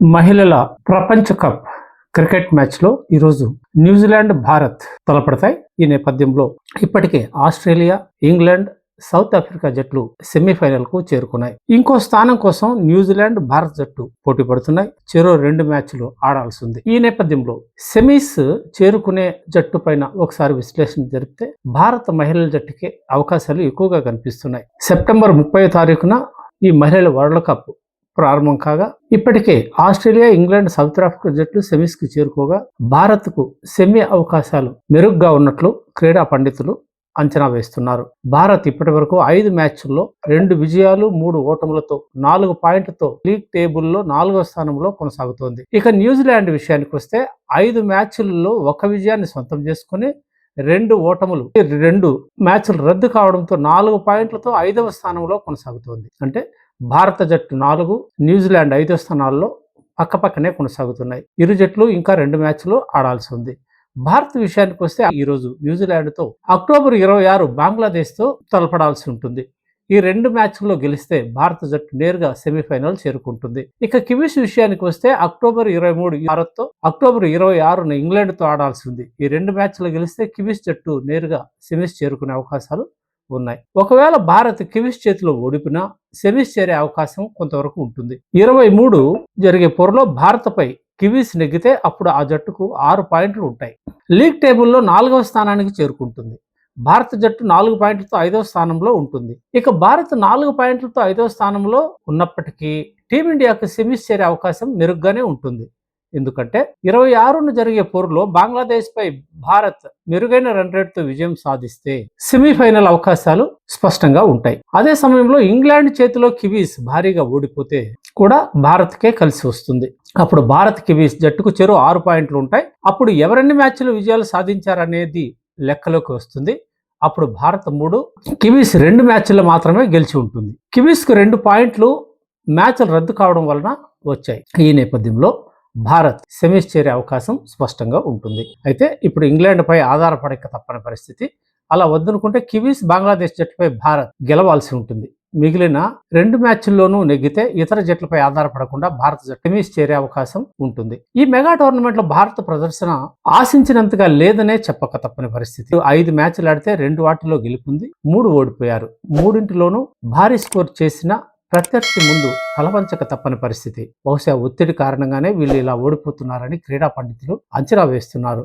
మహిళల ప్రపంచ cup cricket మ్యాచ్లో ఈరోజు న్యూజిలాండ్ భారత్ తలపడతాయి. ఈ నేపథ్యంలో ఇప్పటికే ఆస్ట్రేలియా ఇంగ్లాండ్ సౌత్ ఆఫ్రికా జట్లు సెమీఫైనల్కు చేరుకున్నాయి. ఇంకో స్థానం కోసం న్యూజిలాండ్ భారత్ జట్టు పోటీ పడుతున్నాయి. చెరో రెండు మ్యాచ్లు ఆడాల్సి ఉంది. ఈ నేపథ్యంలో సెమీస్ చేరుకునే జట్టు పైన ఒకసారి విశ్లేషణ జరిపితే భారత మహిళల జట్టుకే అవకాశాలు ఎక్కువగా కనిపిస్తున్నాయి. సెప్టెంబర్ ముప్పై తారీఖున ఈ మహిళల వరల్డ్ కప్ ప్రారంభం కాగా ఇప్పటికే ఆస్ట్రేలియా ఇంగ్లాండ్ సౌత్ ఆఫ్రికా జట్లు సెమీస్కు చేరుకోగా భారత్కు సెమీ అవకాశాలు మెరుగ్గా ఉన్నట్లు క్రీడా పండితులు అంచనా వేస్తున్నారు. భారత్ ఇప్పటి వరకు ఐదు మ్యాచ్ల్లో రెండు విజయాలు మూడు ఓటములతో నాలుగు పాయింట్లతో లీగ్ టేబుల్లో నాలుగో స్థానంలో కొనసాగుతోంది. ఇక న్యూజిలాండ్ విషయానికి వస్తే ఐదు మ్యాచ్ల్లో ఒక విజయాన్ని సొంతం చేసుకుని రెండు ఓటములు రెండు మ్యాచ్లు రద్దు కావడంతో నాలుగు పాయింట్లతో ఐదవ స్థానంలో కొనసాగుతోంది. అంటే భారత జట్టు నాలుగు న్యూజిలాండ్ ఐదో స్థానాల్లో పక్కపక్కనే కొనసాగుతున్నాయి. ఇరు జట్లు ఇంకా రెండు మ్యాచ్లు ఆడాల్సి ఉంది. భారత్ విషయానికి వస్తే ఈరోజు న్యూజిలాండ్తో అక్టోబర్ ఇరవై ఆరు బంగ్లాదేశ్తో తలపడాల్సి ఉంటుంది. ఈ రెండు మ్యాచ్ల్లో గెలిస్తే భారత జట్టు నేరుగా సెమీఫైనల్ చేరుకుంటుంది. ఇక కివీస్ విషయానికి వస్తే అక్టోబర్ ఇరవై మూడు భారత్తో అక్టోబర్ ఇరవై ఆరున ఇంగ్లాండ్తో ఆడాల్సి ఉంది. ఈ రెండు మ్యాచ్లు గెలిస్తే కివీస్ జట్టు నేరుగా సెమీస్ చేరుకునే అవకాశాలు ఉన్నాయి. ఒకవేళ భారత్ కివీస్ చేతిలో ఓడిపినా సెమీస్ చేరే అవకాశం కొంతవరకు ఉంటుంది. ఇరవై మూడు జరిగే పొరలో భారత్పై కివీస్ నెగ్గితే అప్పుడు ఆ జట్టుకు ఆరు పాయింట్లు ఉంటాయి. లీగ్ టేబుల్లో నాలుగవ స్థానానికి చేరుకుంటుంది. భారత జట్టు నాలుగు పాయింట్లతో ఐదవ స్థానంలో ఉంటుంది. ఇక భారత్ నాలుగు పాయింట్లతో ఐదవ స్థానంలో ఉన్నప్పటికీ టీమిండియాకు సెమీస్ చేరే అవకాశం మెరుగ్గానే ఉంటుంది. ఎందుకంటే ఇరవై ఆరున జరిగే పోరులో బంగ్లాదేశ్ పై భారత్ మెరుగైన రన్ రేట్తో విజయం సాధిస్తే సెమీఫైనల్ అవకాశాలు స్పష్టంగా ఉంటాయి. అదే సమయంలో ఇంగ్లాండ్ చేతిలో కివీస్ భారీగా ఓడిపోతే కూడా భారత్కే కలిసి వస్తుంది. అప్పుడు భారత్ కివీస్ జట్టుకు చెరు ఆరు పాయింట్లు ఉంటాయి. అప్పుడు ఎవరెన్ని మ్యాచ్లు విజయాలు సాధించారనేది లెక్కలోకి వస్తుంది. అప్పుడు భారత్ మూడు కివీస్ రెండు మ్యాచ్లు మాత్రమే గెలిచి ఉంటుంది. కివీస్కు రెండు పాయింట్లు మ్యాచ్లు రద్దు కావడం వలన వచ్చాయి. ఈ నేపథ్యంలో భారత్ సెమీస్ చేరే అవకాశం స్పష్టంగా ఉంటుంది. అయితే ఇప్పుడు ఇంగ్లాండ్పై ఆధారపడక తప్పని పరిస్థితి అలా వద్దనుకుంటే కివీస్ బంగ్లాదేశ్ జట్టుపై భారత్ గెలవాల్సి ఉంటుంది. మిగిలిన రెండు మ్యాచ్ల్లోనూ నెగ్గితే ఇతర జట్లపై ఆధారపడకుండా భారత జట్టు సెమీస్ చేరే అవకాశం ఉంటుంది. ఈ మెగా టోర్నమెంట్లో భారత ప్రదర్శన ఆశించినంతగా లేదనే చెప్పక తప్పని పరిస్థితి. ఐదు మ్యాచ్లు ఆడితే రెండు వాటిలో గెలుపుంది మూడు ఓడిపోయారు. మూడింటిలోనూ భారీ స్కోర్ చేసిన ప్రత్యర్థి ముందు తలవంచక తప్పని పరిస్థితి. బహుశా ఒత్తిడి కారణంగానే వీళ్ళు ఇలా ఓడిపోతున్నారని క్రీడా పండితులు అంచనా వేస్తున్నారు.